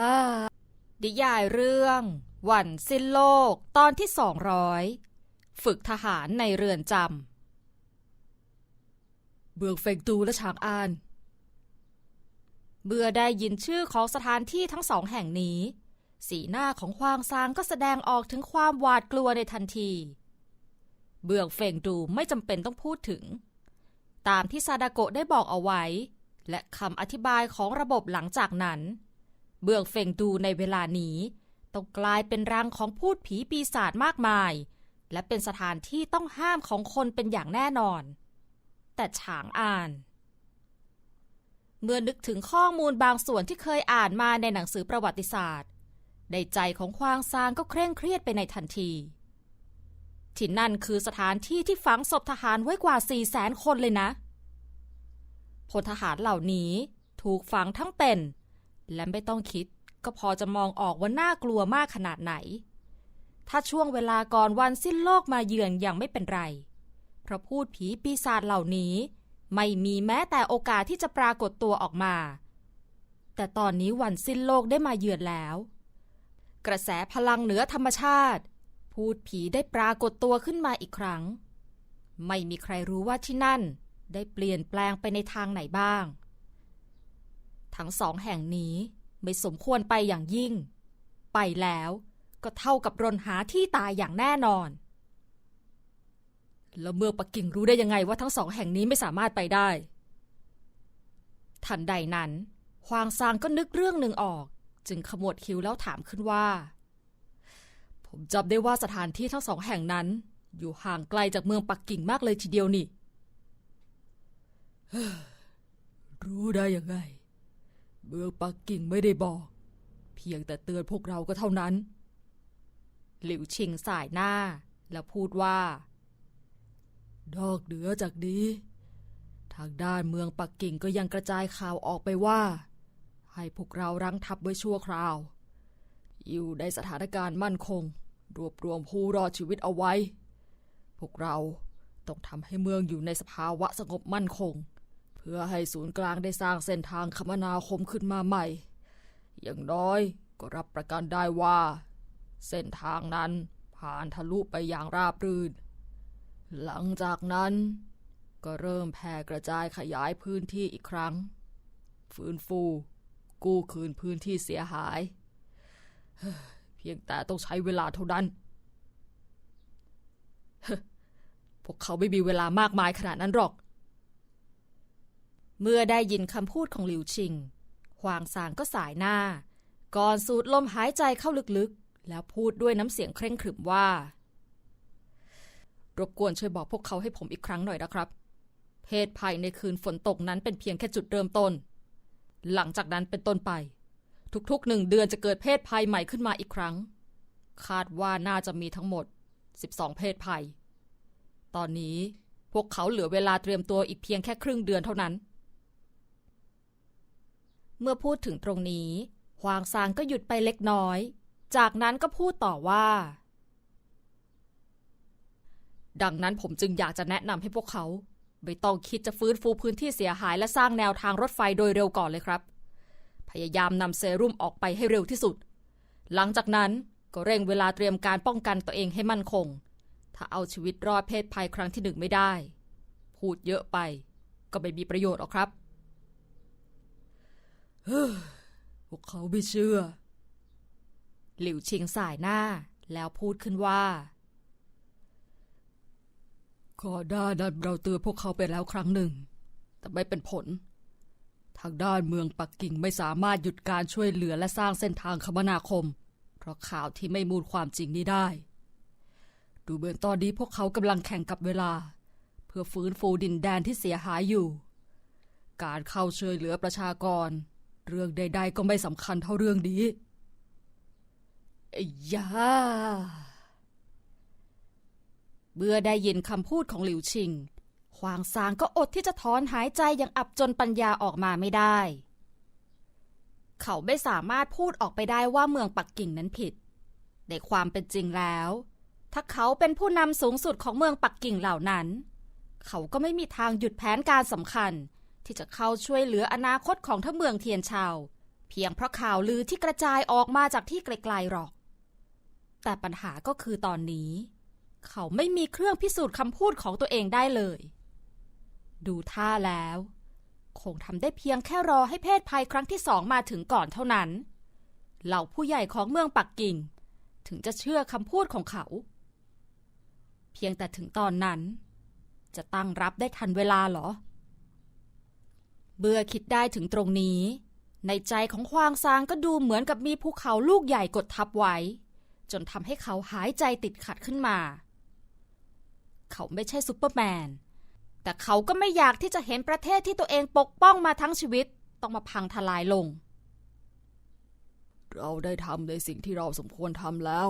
อ่านิยายเรื่องวันสิ้นโลกตอนที่สองร้อยฝึกทหารในเรือนจำเบืองเฟงตูและฉางอานเมื่อได้ยินชื่อของสถานที่ทั้งสองแห่งนี้ สีหน้าของฮวางซางก็แสดงออกถึงความหวาดกลัวในทันที เบืองเฟงดูไม่จำเป็นต้องพูดถึง ตามที่ซาดาโกะได้บอกเอาไว้ และคำอธิบายของระบบหลังจากนั้น เบืองเฟงดูในเวลานี้ต้องกลายเป็นรังของพูดผีปีศาจมากมาย และเป็นสถานที่ต้องห้ามของคนเป็นอย่างแน่นอน แต่ฉางอ่าน เมื่อนึกถึงข้อมูลบางส่วนที่เคยอ่านมาในหนังสือประวัติศาสตร์ ในใจของควางซางก็เคร่งเครียดไปในทันที ที่นั่นคือสถานที่ที่ฝังศพทหารไว้กว่า4 0 0แสนคนเลยนะพลทหารเหล่านี้ถูกฝังทั้งเป็น และไม่ต้องคิดก็พอจะมองออกว่าน่ากลัวมากขนาดไหน ถ้าช่วงเวลาก่อนวันสิ้นโลกมาเยือนอย่างไม่เป็นไร เพราะพูดผีปีศาจเหล่านี้ ไม่มีแม้แต่โอกาสที่จะปรากฏตัวออกมา แต่ตอนนี้วันสิ้นโลกได้มาเยือนแล้ว กระแสพลังเหนือธรรมชาติ พูดผีได้ปรากฏตัวขึ้นมาอีกครั้ง ไม่มีใครรู้ว่าที่นั่น ได้เปลี่ยนแปลงไปในทางไหนบ้าง ทั้งสองแห่งนี้ไม่สมควรไปอย่างยิ่ง ไปแล้วก็เท่ากับรนหาที่ตายอย่างแน่นอน แล้วเมืองปักกิ่งรู้ได้ยังไงว่าทั้งสองแห่งนี้ไม่สามารถไปได้ ทันใดนั้นฮวางซางก็นึกเรื่องหนึ่งออก จึงขมวดคิ้วแล้วถามขึ้นว่า ผมจำได้ว่าสถานที่ทั้งสองแห่งนั้น อยู่ห่างไกลจากเมืองปักกิ่งมากเลยทีเดียวนี่รู้ได้ยังไง เมืองปักกิ่งไม่ได้บอก เพียงแต่เตือนพวกเราก็เท่านั้น หลิวชิงสายหน้า แล้วพูดว่านอกเหนือจากนี้ ทางด้านเมืองปักกิ่งก็ยังกระจายข่าวออกไปว่า ให้พวกเรารังทัพไว้ชั่วคราว อยู่ในสถานการณ์มั่นคง รวบรวมผู้รอดชีวิตเอาไว้ พวกเราต้องทำให้เมืองอยู่ในสภาวะสงบมั่นคง พื่อให้ศูนย์กลางได้สร้างเส้นทางคมนาคมขึ้นมาใหม่ อย่างน้อยก็รับประกันได้ว่า เส้นทางนั้นผ่านทะลุไปอย่างราบรื่น หลังจากนั้น ก็เริ่มแผ่กระจายขยายพื้นที่อีกครั้ง ฟื้นฟู กู้คืนพื้นที่เสียหายเฮ้อเพียงแต่ต้องใช้เวลาเท่านั้น พวกเขาไม่มีเวลามากมายขนาดนั้นหรอก เมื่อได้ยินคำพูดของหลิวชิงฮวางซางก็สายหน้า ก่อนสูดลมหายใจเข้าลึกๆ แล้วพูดด้วยน้ำเสียงเคร่งขรึมว่ารบกวนช่วยบอกพวกเขาให้ผมอีกครั้งหน่อยนะครับ เพศภัยในคืนฝนตกนั้นเป็นเพียงแค่จุดเริ่มต้น หลังจากนั้นเป็นต้นไป ทุกๆหนึ่งเดือนจะเกิดเพศภัยใหม่ขึ้นมาอีกครั้ง คาดว่าน่าจะมีทั้งหมด 12 เพศภัย ตอนนี้พวกเขาเหลือเวลาเตรียมตัวอีกเพียงแค่ครึ่งเดือนเท่านั้น เมื่อพูดถึงตรงนี้ฮวางซางก็หยุดไปเล็กน้อย จากนั้นก็พูดต่อว่า ดังนั้นผมจึงอยากจะแนะนำให้พวกเขา ไม่ต้องคิดจะฟื้นฟูพื้นที่เสียหายและสร้างแนวทางรถไฟโดยเร็วก่อนเลยครับ พยายามนำเซรุ่มออกไปให้เร็วที่สุด หลังจากนั้นก็เร่งเวลาเตรียมการป้องกันตัวเองให้มั่นคง ถ้าเอาชีวิตรอดเพศภัยครั้งที่หนึ่งไม่ได้ พูดเยอะไป ก็ไม่มีประโยชน์หรอกครับ พวกเขาไม่เชื่อ หลิวชิงสายหน้าแล้วพูดขึ้นว่าก่อนหน้านั้นเราเตือนพวกเขาไปแล้วครั้งหนึ่ง แต่ไม่เป็นผล ทางด้านเมืองปักกิ่งไม่สามารถหยุดการช่วยเหลือและสร้างเส้นทางคมนาคม เพราะข่าวที่ไม่มูลความจริงนี้ได้ ดูเหมือนตอนนี้พวกเขากำลังแข่งกับเวลา เพื่อฟื้นฟูดินแดนที่เสียหายอยู่ การเข้าช่วยเหลือประชากร เรื่องใด ๆ ก็ไม่สำคัญเท่าเรื่องนี้อ้ยาเมื่อได้ยินคำพูดของหลิวชิงควางซางก็อดที่จะถอนหายใจอย่างอับจนปัญญาออกมาไม่ได้ เขาไม่สามารถพูดออกไปได้ว่าเมืองปักกิ่งนั้นผิด ในความเป็นจริงแล้ว ถ้าเขาเป็นผู้นำสูงสุดของเมืองปักกิ่งเหล่านั้น เขาก็ไม่มีทางหยุดแผนการสำคัญ ที่จะเข้าช่วยเหลืออนาคตของทั้งเมืองเทียนชาว เพียงเพราะข่าวลือที่กระจายออกมาจากที่ไกลๆหรอก แต่ปัญหาก็คือตอนนี้ เขาไม่มีเครื่องพิสูจน์คำพูดของตัวเองได้เลย ดูท่าแล้ว คงทำได้เพียงแค่รอให้เพศภัยครั้งที่สองมาถึงก่อนเท่านั้น เหล่าผู้ใหญ่ของเมืองปักกิ่ง ถึงจะเชื่อคำพูดของเขา เพียงแต่ถึงตอนนั้น จะตั้งรับได้ทันเวลาหรอ เบื่อคิดได้ถึงตรงนี้ ในใจของควางซางก็ดูเหมือนกับมีภูเขาลูกใหญ่กดทับไว้ จนทำให้เขาหายใจติดขัดขึ้นมา เขาไม่ใช่ซูเปอร์แมน แต่เขาก็ไม่อยากที่จะเห็นประเทศที่ตัวเองปกป้องมาทั้งชีวิต ต้องมาพังทลายลง เราได้ทำในสิ่งที่เราสมควรทำแล้ว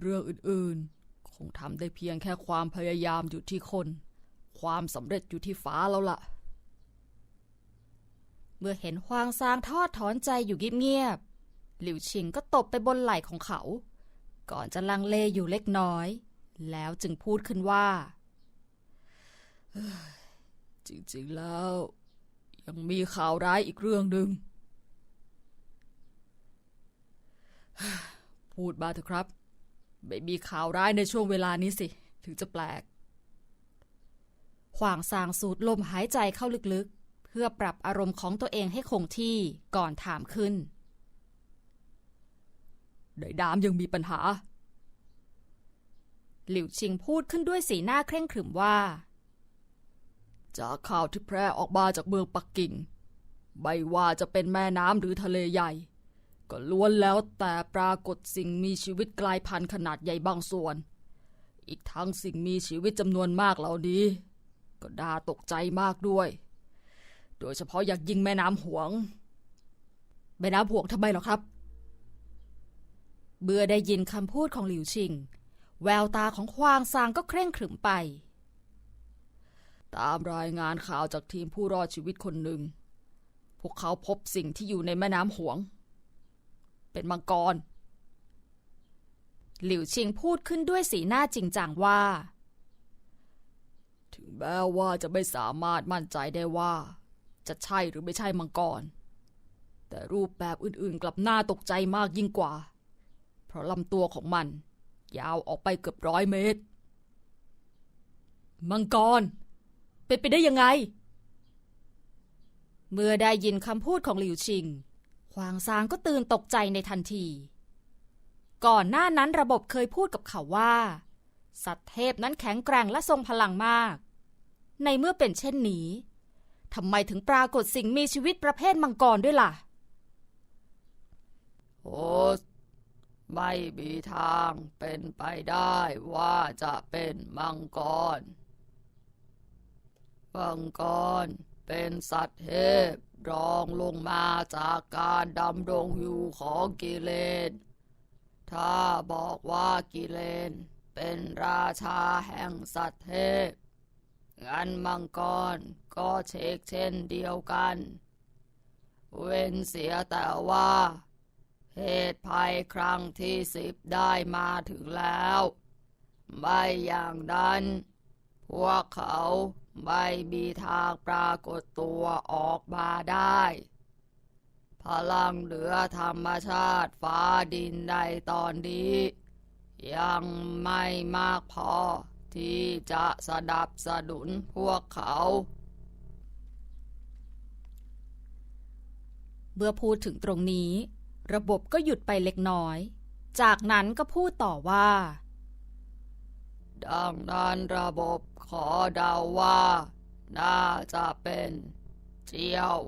เรื่องอื่นๆ คงทำได้เพียงแค่ความพยายามอยู่ที่คน ความสำเร็จอยู่ที่ฟ้าแล้วล่ะ มื่อเห็นฮวางซางทอดถอนใจอยู่เงียบๆหลิวชิงก็ตบไปบนไหล่ของเขา ก่อนจะลังเลอยู่เล็กน้อย แล้วจึงพูดขึ้นว่า จริงๆแล้ว ยังมีข่าวร้ายอีกเรื่องหนึ่งพูดมาเถอะครับ ไม่มีข่าวร้ายในช่วงเวลานี้สิ ถึงจะแปลกขวางซางสูดลมหายใจเข้าลึกๆ พื่อปรับอารมณ์ของตัวเองให้คงที่ก่อนถามขึ้นในดามยังมีปัญหา หลิวชิงพูดขึ้นด้วยสีหน้าเคร่งขรึมว่า จากข่าวที่แพร่ออกมาจากเมืองปักกิ่ง ไม่ว่าจะเป็นแม่น้ำหรือทะเลใหญ่ ก็ล้วนแล้วแต่ปรากฏสิ่งมีชีวิตกลายพันธุ์ขนาดใหญ่บางส่วน อีกทั้งสิ่งมีชีวิตจำนวนมากเหล่านี้ ก็น่าตกใจมากด้วย โดยเฉพาะอยากยิงแม่น้ำหวง แม่น้ำหวงทำไมหรอครับ เบื่อได้ยินคำพูดของหลิวชิง แววตาของควางซางก็เคร่งขรึมไป ตามรายงานข่าวจากทีมผู้รอดชีวิตคนหนึ่ง พวกเขาพบสิ่งที่อยู่ในแม่น้ำหวง เป็นมังกร หลิวชิงพูดขึ้นด้วยสีหน้าจริงจังว่า ถึงแม้ว่าจะไม่สามารถมั่นใจได้ว่า จะใช่หรือไม่ใช่มังกร แต่รูปแบบอื่นๆ กลับน่าตกใจมากยิ่งกว่า เพราะลำตัวของมัน ยาวออกไปเกือบร้อยเมตร มังกร เป็นไปได้ยังไง เมื่อได้ยินคำพูดของหลิวชิงควางซางก็ตื่นตกใจในทันที ก่อนหน้านั้นระบบเคยพูดกับเขาว่า สัตว์เทพนั้นแข็งแกร่งและทรงพลังมาก ในเมื่อเป็นเช่นนี้ ทำไมถึงปรากฏสิ่งมีชีวิตประเภทมังกรด้วยล่ะ โอ้ไม่มีทางเป็นไปได้ว่าจะเป็นมังกร มังกรเป็นสัตว์เทพรองลงมาจากการดำรงอยู่ของกิเลน ถ้าบอกว่ากิเลนเป็นราชาแห่งสัตว์เทพ งันมังกรก็เช็คเช่นเดียวกัน เว้นเสียแต่ว่าเหตุภัยครั้งที่สิบได้มาถึงแล้ว ไม่อย่างนั้น พวกเขาไม่มีทางปรากฏตัวออกมาได้ พลังเหลือธรรมชาติฟ้าดินในตอนนี้ ยังไม่มากพอ ที่จะสดับสนุนพวกเขา เมื่อพูดถึงตรงนี้ ระบบก็หยุดไปเล็กน้อย จากนั้นก็พูดต่อว่า ดังนั้นระบบขอเดาว่า น่าจะเป็นเจียว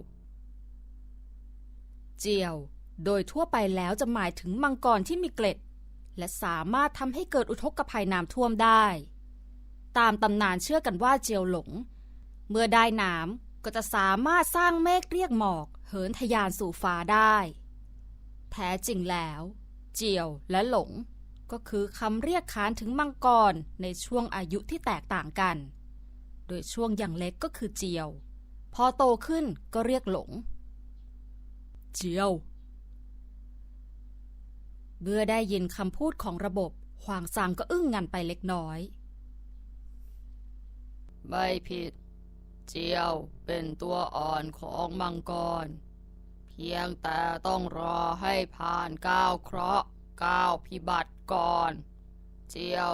เจียว โดยทั่วไปแล้วจะหมายถึงมังกรที่มีเกล็ดและสามารถทำให้เกิดอุทกภัยน้ำท่วมได้ ตามตำนานเชื่อกันว่าเจียวหลง เมื่อได้น้ำก็จะสามารถสร้างเมฆเรียกหมอก เหินทะยานสู่ฟ้าได้ แท้จริงแล้ว เจียวและหลง ก็คือคำเรียกขานถึงมังกรในช่วงอายุที่แตกต่างกัน โดยช่วงอย่างเล็กก็คือเจียว พอโตขึ้นก็เรียกหลง เจียวเมื่อได้ยินคำพูดของระบบควางซางก็อึ้งงันไปเล็กน้อย ไม่ผิด เจียวเป็นตัวอ่อนของมังกร เพียงแต่ต้องรอให้ผ่านก้าวเคราะห์ก้าวพิบัติก่อน เจียว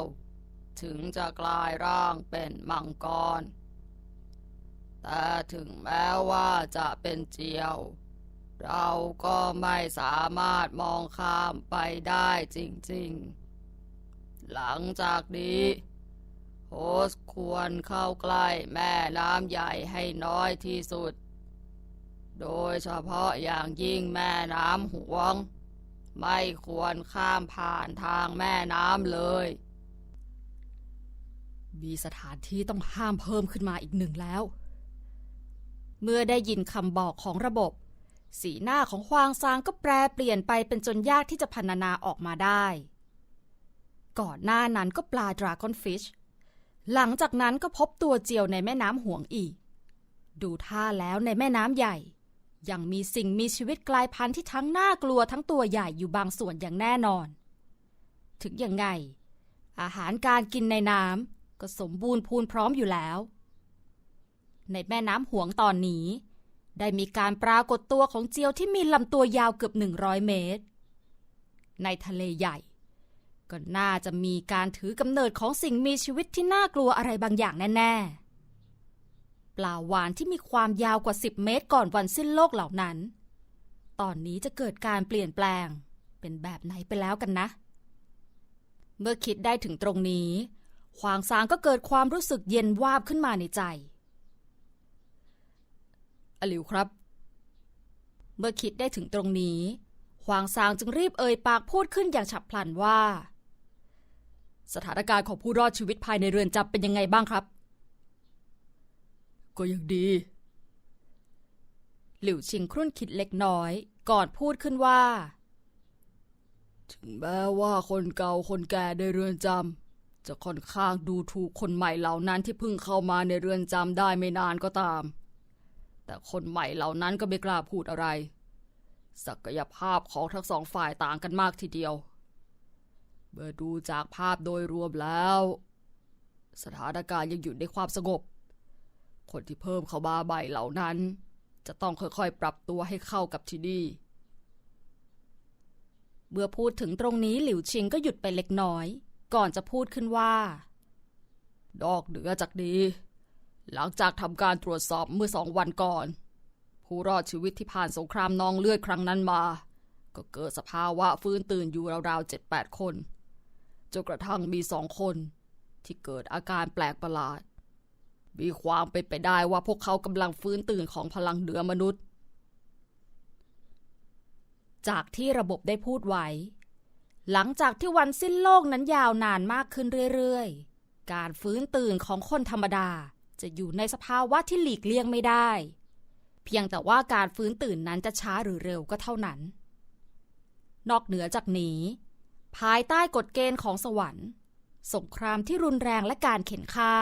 ถึงจะกลายร่างเป็นมังกร แต่ถึงแม้ว่าจะเป็นเจียว เราก็ไม่สามารถมองข้ามไปได้จริงๆ หลังจากนี้ โฮสควรเข้าใกล้แม่น้ำใหญ่ให้น้อยที่สุด โดยเฉพาะอย่างยิ่งแม่น้ำหวง ไม่ควรข้ามผ่านทางแม่น้ำเลย มีสถานที่ต้องห้ามเพิ่มขึ้นมาอีกหนึ่งแล้ว เมื่อได้ยินคำบอกของระบบ สีหน้าของฮวางซางก็แปรเปลี่ยนไปเป็นจนยากที่จะพรรณนาออกมาได้ ก่อนหน้านั้นก็ปลาดราก้อนฟิช หลังจากนั้นก็พบตัวเจียวในแม่น้ำห่วงอีก ดูท่าแล้วในแม่น้ำใหญ่ ยังมีสิ่งมีชีวิตกลายพันธุ์ที่ทั้งน่ากลัวทั้งตัวใหญ่อยู่บางส่วนอย่างแน่นอน ถึงอยังไง อาหารการกินในน้ำก็สมบูรณ์พูนพร้อมอยู่แล้ว ในแม่น้ำห่วงตอนนี้ ได้มีการปรากฏตัวของเจียวที่มีลำตัวยาวเกือบ100 เมตร ในทะเลใหญ่ ก็น่าจะมีการถือกำเนิดของสิ่งมีชีวิตที่น่ากลัวอะไรบางอย่างแน่ ๆ ปลาวานที่มีความยาวกว่า 10 เมตรก่อนวันสิ้นโลกเหล่านั้น ตอนนี้จะเกิดการเปลี่ยนแปลงเป็นแบบไหนไปแล้วกันนะ เมื่อคิดได้ถึงตรงนี้ควางซางก็เกิดความรู้สึกเย็นวาบขึ้นมาในใจ อลิวครับ เมื่อคิดได้ถึงตรงนี้ควางซางจึงรีบเอ่ยปากพูดขึ้นอย่างฉับพลันว่า สถานการณ์ของผู้รอดชีวิตภายในเรือนจำเป็นยังไงบ้างครับ ก็ยังดี หลิวชิงครุ่นคิดเล็กน้อย ก่อนพูดขึ้นว่า ถึงแม้ว่าคนเก่าคนแก่ในเรือนจำจะค่อนข้างดูถูกคนใหม่เหล่านั้นที่เพิ่งเข้ามาในเรือนจำได้ไม่นานก็ตาม แต่คนใหม่เหล่านั้นก็ไม่กล้าพูดอะไร ศักยภาพของทั้งสองฝ่ายต่างกันมากทีเดียว เมื่อดูจากภาพโดยรวมแล้ว สถานการณ์ยังอยู่ในความสงบ คนที่เพิ่มเข้ามาใหม่เหล่านั้น จะต้องค่อยๆ ปรับตัวให้เข้ากับที่นี่ เมื่อพูดถึงตรงนี้หลิวชิงก็หยุดไปเล็กน้อย ก่อนจะพูดขึ้นว่า ดอกเหนือจากนี้ หลังจากทำการตรวจสอบเมื่อสองวันก่อน ผู้รอดชีวิตที่ผ่านสงครามนองเลือดครั้งนั้นมาก็เกิดสภาวะฟื้นตื่นอยู่ราวๆเจ็ดแปดคน จนกระทั่งมีสองคน ที่เกิดอาการแปลกประหลาด มีความเป็นไปได้ว่าพวกเขากำลังฟื้นตื่นของพลังเหนือมนุษย์ จากที่ระบบได้พูดไว้ หลังจากที่วันสิ้นโลกนั้นยาวนานมากขึ้นเรื่อยๆ การฟื้นตื่นของคนธรรมดาจะอยู่ในสภาวะที่หลีกเลี่ยงไม่ได้ เพียงแต่ว่าการฟื้นตื่นนั้นจะช้าหรือเร็วก็เท่านั้น นอกเหนือจากนี้ ภายใต้กฎเกณฑ์ของสวรรค์ สงครามที่รุนแรงและการเข็นฆ่า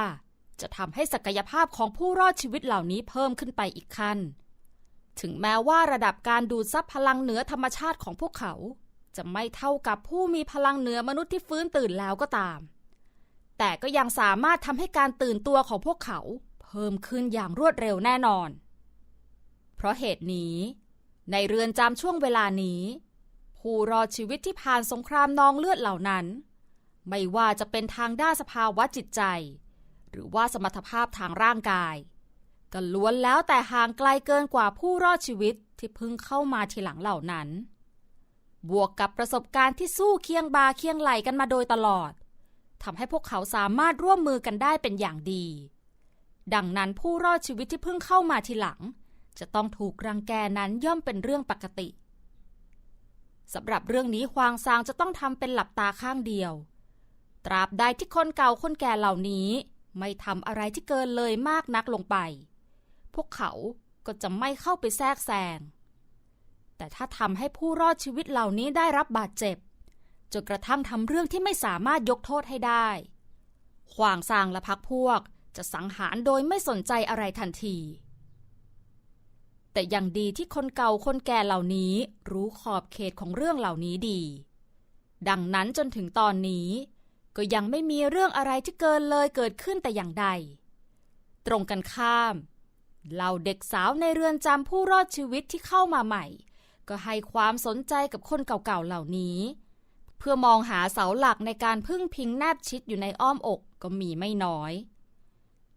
จะทำให้ศักยภาพของผู้รอดชีวิตเหล่านี้เพิ่มขึ้นไปอีกขั้น ถึงแม้ว่าระดับการดูดซับพลังเหนือธรรมชาติของพวกเขา จะไม่เท่ากับผู้มีพลังเหนือมนุษย์ที่ฟื้นตื่นแล้วก็ตาม แต่ก็ยังสามารถทำให้การตื่นตัวของพวกเขา เพิ่มขึ้นอย่างรวดเร็วแน่นอน เพราะเหตุนี้ ในเรือนจำช่วงเวลานี้ ผู้รอดชีวิตที่ผ่านสงครามนองเลือดเหล่านั้น ไม่ว่าจะเป็นทางด้านสภาวะจิตใจ หรือว่าสมรรถภาพทางร่างกายก็ล้วนแล้วแต่ห่างไกลเกินกว่าผู้รอดชีวิตที่เพิ่งเข้ามาทีหลังเหล่านั้น บวกกับประสบการณ์ที่สู้เคียงบาเคียงไหลกันมาโดยตลอดทำให้พวกเขาสามารถร่วมมือกันได้เป็นอย่างดี ดังนั้นผู้รอดชีวิตที่เพิ่งเข้ามาทีหลัง จะต้องถูกรังแกนั้นย่อมเป็นเรื่องปกติ สำหรับเรื่องนี้ควางซางจะต้องทำเป็นหลับตาข้างเดียว ตราบใดที่คนเก่าคนแก่เหล่านี้ ไม่ทำอะไรที่เกินเลยมากนักลงไป พวกเขาก็จะไม่เข้าไปแทรกแซง แต่ถ้าทำให้ผู้รอดชีวิตเหล่านี้ได้รับบาดเจ็บจนกระทั่งทำเรื่องที่ไม่สามารถยกโทษให้ได้ ขวางซางและพักพวกจะสังหารโดยไม่สนใจอะไรทันที แต่ยังดีที่คนเก่าคนแก่เหล่านี้รู้ขอบเขตของเรื่องเหล่านี้ดี ดังนั้นจนถึงตอนนี้ ก็ยังไม่มีเรื่องอะไรที่เกินเลยเกิดขึ้นแต่อย่างใด ตรงกันข้ามเหล่าเด็กสาวในเรือนจำผู้รอดชีวิตที่เข้ามาใหม่ ก็ให้ความสนใจกับคนเก่าๆเหล่านี้ เพื่อมองหาเสาหลักในการพึ่งพิงแนบชิดอยู่ในอ้อมอกก็มีไม่น้อย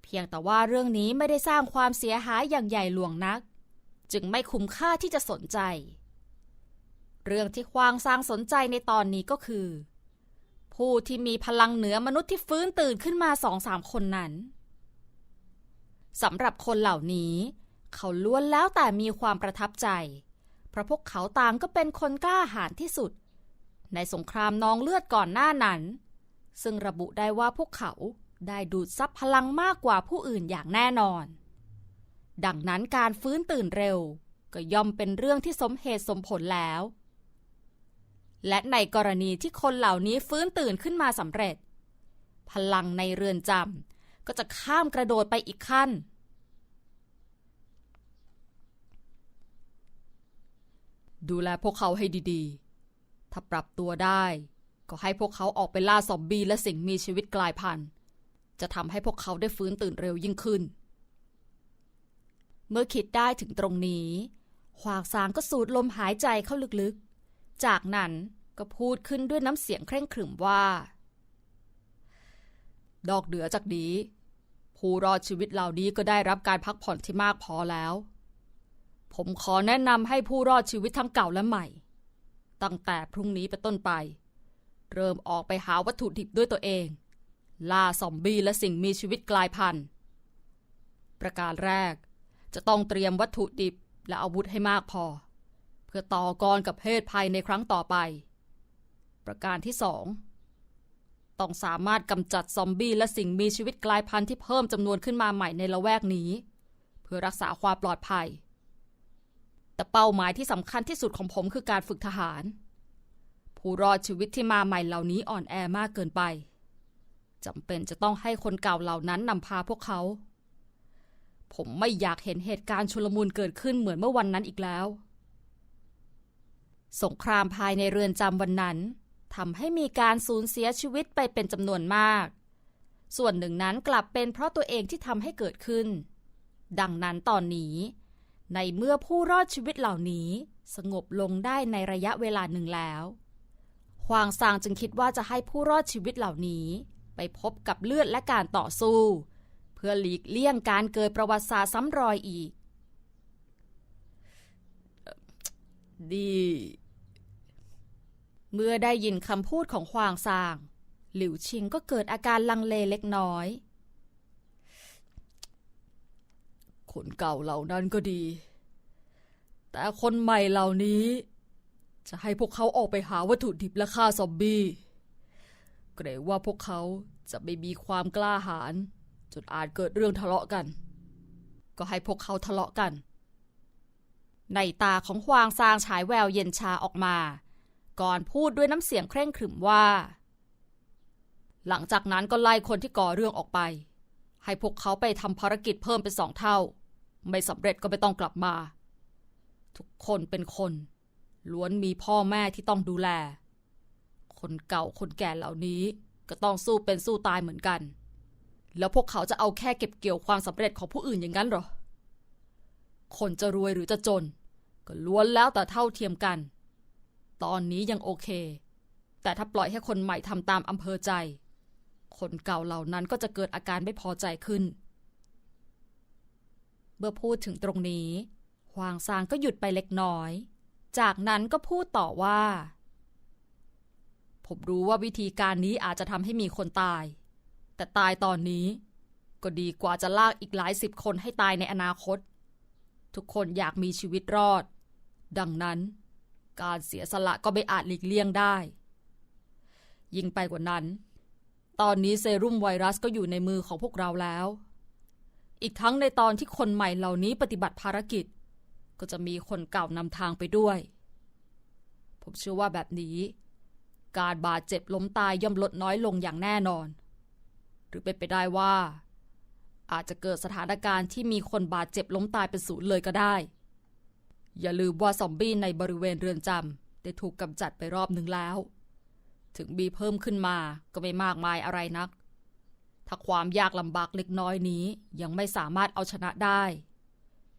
เพียงแต่ว่าเรื่องนี้ไม่ได้สร้างความเสียหายอย่างใหญ่หลวงนัก จึงไม่คุ้มค่าที่จะสนใจ เรื่องที่ควางสร้างสนใจในตอนนี้ก็คือ ผู้ที่มีพลังเหนือมนุษย์ที่ฟื้นตื่นขึ้นมาสองสามคนนั้นสำหรับคนเหล่านี้ เขาล้วนแล้วแต่มีความประทับใจ เพราะพวกเขาต่างก็เป็นคนกล้าหาญที่สุด ในสงครามนองเลือดก่อนหน้านั้น ซึ่งระบุได้ว่าพวกเขาได้ดูดซับพลังมากกว่าผู้อื่นอย่างแน่นอน ดังนั้นการฟื้นตื่นเร็ว ก็ย่อมเป็นเรื่องที่สมเหตุสมผลแล้ว และในกรณีที่คนเหล่านี้ฟื้นตื่นขึ้นมาสำเร็จ พลังในเรือนจำก็จะข้ามกระโดดไปอีกขั้น ดูแลพวกเขาให้ดีๆ ถ้าปรับตัวได้ ก็ให้พวกเขาออกไปล่าซอมบี้และสิ่งมีชีวิตกลายพันธุ์ จะทำให้พวกเขาได้ฟื้นตื่นเร็วยิ่งขึ้น เมื่อคิดได้ถึงตรงนี้ควางซางก็สูดลมหายใจเข้าลึกๆ จากนั้นก็พูดขึ้นด้วยน้ำเสียงเคร่งขรึมว่า ดอกเดือจากดีผู้รอดชีวิตเหล่านี้ก็ได้รับการพักผ่อนที่มากพอแล้ว ผมขอแนะนำให้ผู้รอดชีวิตทั้งเก่าและใหม่ ตั้งแต่พรุ่งนี้เป็นต้นไป เริ่มออกไปหาวัตถุดิบด้วยตัวเอง ล่าซอมบี้และสิ่งมีชีวิตกลายพันธุ์ ประการแรก จะต้องเตรียมวัตถุดิบและอาวุธให้มากพอ เพื่อต่อกรกับเพศภัยในครั้งต่อไป ประการที่สองต้องสามารถกำจัดซอมบี้และสิ่งมีชีวิตกลายพันธุ์ที่เพิ่มจำนวนขึ้นมาใหม่ในละแวกนี้ เพื่อรักษาความปลอดภัย แต่เป้าหมายที่สำคัญที่สุดของผมคือการฝึกทหาร ผู้รอดชีวิตที่มาใหม่เหล่านี้อ่อนแอมากเกินไปจำเป็นจะต้องให้คนเก่าเหล่านั้นนำพาพวกเขา ผมไม่อยากเห็นเหตุการณ์ชุลมุนเกิดขึ้นเหมือนเมื่อวันนั้นอีกแล้ว สงครามภายในเรือนจำวันนั้นทำให้มีการสูญเสียชีวิตไปเป็นจำนวนมาก ส่วนหนึ่งนั้นกลับเป็นเพราะตัวเองที่ทำให้เกิดขึ้น ดังนั้นตอนนี้ ในเมื่อผู้รอดชีวิตเหล่านี้สงบลงได้ในระยะเวลาหนึ่งแล้วฮวางซางจึงคิดว่าจะให้ผู้รอดชีวิตเหล่านี้ ไปพบกับเลือดและการต่อสู้ พื่อหลีกเลี่ยงการเกิดประวัติศาสตร์ซ้ำรอยอีก ดี เมื่อได้ยินคำพูดของฮวางซาง หลิวชิงก็เกิดอาการลังเลเล็กน้อย คนเก่าเหล่านั้นก็ดี แต่คนใหม่เหล่านี้ จะให้พวกเขาออกไปหาวัตถุดิบและฆ่าซอมบี้ เกรงว่าพวกเขาจะไม่มีความกล้าหาญ จนอาจเกิดเรื่องทะเลาะกัน ก็ให้พวกเขาทะเลาะกัน ในตาของฮวางซางฉายแววเย็นชาออกมา ก่อนพูดด้วยน้ำเสียงเคร่งขรึมว่า หลังจากนั้นก็ไล่คนที่ก่อเรื่องออกไป ให้พวกเขาไปทำภารกิจเพิ่มเป็นสองเท่า ไม่สำเร็จก็ไม่ต้องกลับมา ทุกคนเป็นคน ล้วนมีพ่อแม่ที่ต้องดูแล คนเก่าคนแก่เหล่านี้ก็ต้องสู้เป็นสู้ตายเหมือนกัน แล้วพวกเขาจะเอาแค่เก็บเกี่ยวความสำเร็จของผู้อื่นอย่างนั้นหรอ คนจะรวยหรือจะจน ก็ล้วนแล้วแต่เท่าเทียมกัน ตอนนี้ยังโอเค แต่ถ้าปล่อยให้คนใหม่ทำตามอำเภอใจ คนเก่าเหล่านั้นก็จะเกิดอาการไม่พอใจขึ้น เมื่อพูดถึงตรงนี้ฮวางซางก็หยุดไปเล็กน้อย จากนั้นก็พูดต่อว่า ผมรู้ว่าวิธีการนี้อาจจะทำให้มีคนตาย แต่ตายตอนนี้ ก็ดีกว่าจะลากอีกหลายสิบคนให้ตายในอนาคต ทุกคนอยากมีชีวิตรอด ดังนั้น การเสียสละก็ไม่อาจหลีกเลี่ยงได้ ยิ่งไปกว่านั้น ตอนนี้เซรุ่มไวรัสก็อยู่ในมือของพวกเราแล้ว อีกทั้งในตอนที่คนใหม่เหล่านี้ปฏิบัติภารกิจ ก็จะมีคนเก่านำทางไปด้วย ผมเชื่อว่าแบบนี้ การบาดเจ็บล้มตายย่อมลดน้อยลงอย่างแน่นอน รือเป็นไปได้ว่า อาจจะเกิดสถานการณ์ที่มีคนบาดเจ็บล้มตายเป็นศูนย์เลยก็ได้ อย่าลืมว่าซอมบี้ในบริเวณเรือนจำได้ถูกกำจัดไปรอบหนึ่งแล้ว ถึงมีเพิ่มขึ้นมาก็ไม่มากมายอะไรนัก ถ้าความยากลำบากเล็กน้อยนี้ยังไม่สามารถเอาชนะได้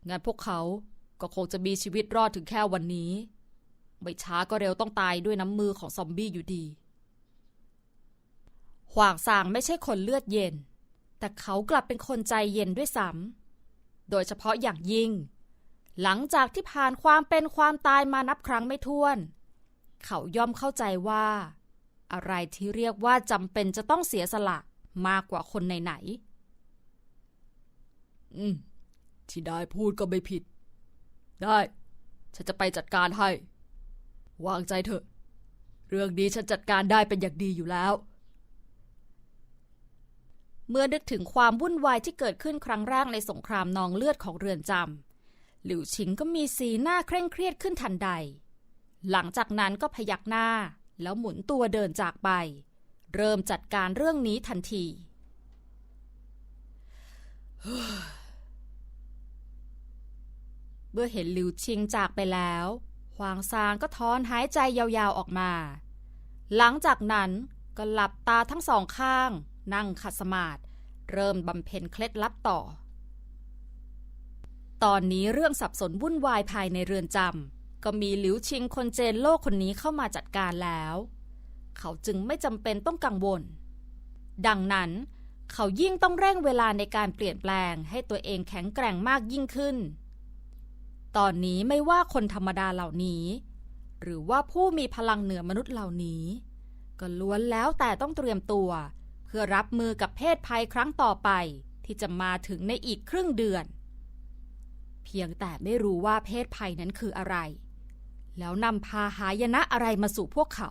งั้นพวกเขาก็คงจะมีชีวิตรอดถึงแค่วันนี้ ไม่ช้าก็เร็วต้องตายด้วยน้ำมือของซอมบี้อยู่ดี หว่างซางไม่ใช่คนเลือดเย็น แต่เขากลับเป็นคนใจเย็นด้วยซ้ำโดยเฉพาะอย่างยิ่ง หลังจากที่ผ่านความเป็นความตายมานับครั้งไม่ถ้วน เขาย่อมเข้าใจว่า อะไรที่เรียกว่าจำเป็นจะต้องเสียสละมากกว่าคนไหนๆอืม ที่ได้พูดก็ไม่ผิด ได้ ฉันจะไปจัดการให้ วางใจเถอะ เรื่องนี้ฉันจัดการได้เป็นอย่างดีอยู่แล้ว เมื่อนึกถึงความวุ่นวายที่เกิดขึ้นครั้งแรกในสงครามนองเลือดของเรือนจำหลิวชิงก็มีสีหน้าเคร่งเครียดขึ้นทันใด หลังจากนั้นก็พยักหน้า แล้วหมุนตัวเดินจากไป เริ่มจัดการเรื่องนี้ทันที เมื่อเห็นหลิวชิงจากไปแล้วหวางซางก็ถอนหายใจยาวๆออกมา หลังจากนั้นก็หลับตาทั้งสองข้าง นั่งขัดสมาธิเริ่มบำเพ็ญเคล็ดลับต่อ ตอนนี้เรื่องสับสนวุ่นวายภายในเรือนจำก็มีหลิวชิงคนเจนโลกคนนี้เข้ามาจัดการแล้ว เขาจึงไม่จำเป็นต้องกังวล ดังนั้น เขายิ่งต้องเร่งเวลาในการเปลี่ยนแปลงให้ตัวเองแข็งแกร่งมากยิ่งขึ้น ตอนนี้ไม่ว่าคนธรรมดาเหล่านี้ หรือว่าผู้มีพลังเหนือมนุษย์เหล่านี้ ก็ล้วนแล้วแต่ต้องเตรียมตัวเพื่อรับมือกับเพศภัยครั้งต่อไปที่จะมาถึงในอีกครึ่งเดือน เพียงแต่ไม่รู้ว่าเพศภัยนั้นคืออะไร แล้วนำพาหายนะอะไรมาสู่พวกเขา